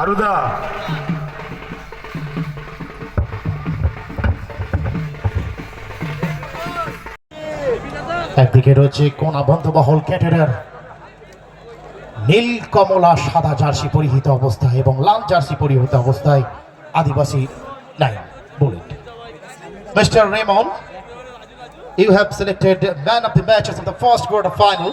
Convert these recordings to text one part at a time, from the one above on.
হারুদা একদিকে রয়েছে কোনা বন্ধবহল ক্যাটেরার নীল কমলা সাদা জার্সি পরিহিত অবস্থায় এবং লাল জার্সি পরিহিত অবস্থায় আদিবাসী nine bullet. Mister Ramon you have selected man of the matches of the first quarter final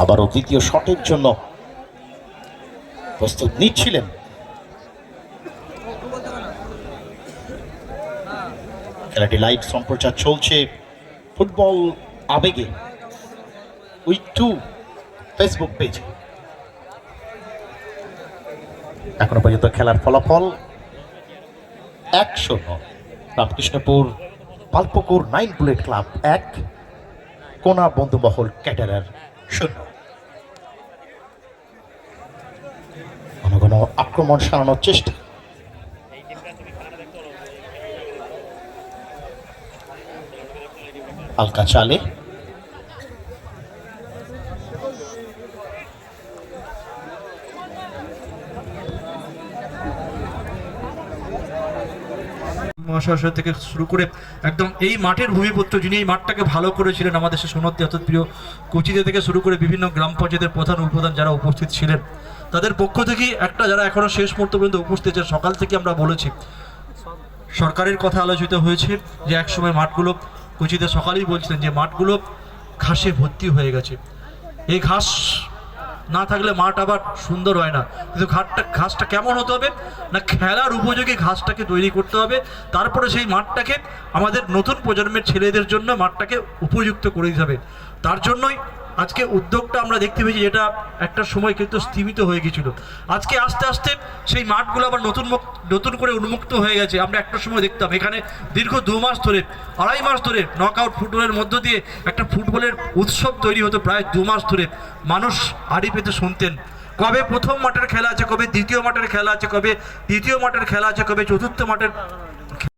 আবারও দ্বিতীয় শটের জন্য প্রস্তুত নিচ্ছিলেন। খেলাটি লাইভ সম্প্রচার চলছে ফুটবল আবেগে। উইক টু ফেসবুক পেজ এখনও পর্যন্ত খেলার ফলাফল এক শূন্য Ramakrishnapur, Palpukur nine bullet club এক, কোনা বন্ধুমহল ক্যাটারার কোনো ঘন আক্রমণ সারানোর চেষ্টা। হালকা চালে মহাশয় থেকে শুরু করে একদম এই মাঠের ভূমিপুত্র যিনি এই মাঠটাকে ভালো করেছিলেন, আমাদের সে সোনাদ্দি অর্থাৎ প্রিয় কোচিতে থেকে শুরু করে বিভিন্ন গ্রাম পঞ্চায়েতের প্রধান, উপপ্রধান যারা উপস্থিত ছিলেন, তাদের পক্ষ থেকেই একটা যারা এখনও শেষ মুহূর্ত পর্যন্ত উপস্থিত আছে সকাল থেকে আমরা বলেছি, সরকারের কথা আলোচিত হয়েছে যে একসময় মাঠগুলো কোচিতে সকালেই বলছিলেন যে মাঠগুলো ঘাসে ভর্তি হয়ে গেছে। এই ঘাস না থাকলে মাঠ আবার সুন্দর হয় না। কিন্তু ঘাটটা, ঘাসটা কেমন হতে হবে? না খেলার উপযোগী ঘাসটাকে তৈরি করতে হবে? তারপরে সেই মাঠটাকে আমাদের নতুন প্রজন্মের ছেলেদের জন্য মাঠটাকে উপযুক্ত করে দিতে হবে। তার জন্যই আজকে উদ্যোগটা আমরা দেখতে পেয়েছি যেটা একটা সময় কিন্তু স্থিমিত হয়ে গেছিল আজকে আস্তে আস্তে সেই মাঠগুলো আবার নতুন নতুন করে উন্মুক্ত হয়ে গেছে। আমরা একটা সময় দেখতাম, এখানে দীর্ঘ দু মাস ধরে, আড়াই মাস ধরে নক আউট ফুটবলের মধ্য দিয়ে একটা ফুটবলের উৎসব তৈরি হতো প্রায় দু মাস ধরে। মানুষ আড়ি পেতে শুনতেন। কবে প্রথম মাঠের খেলা আছে, কবে দ্বিতীয় মাঠের খেলা আছে, কবে তৃতীয় মাঠের খেলা আছে, কবে চতুর্থ মাঠের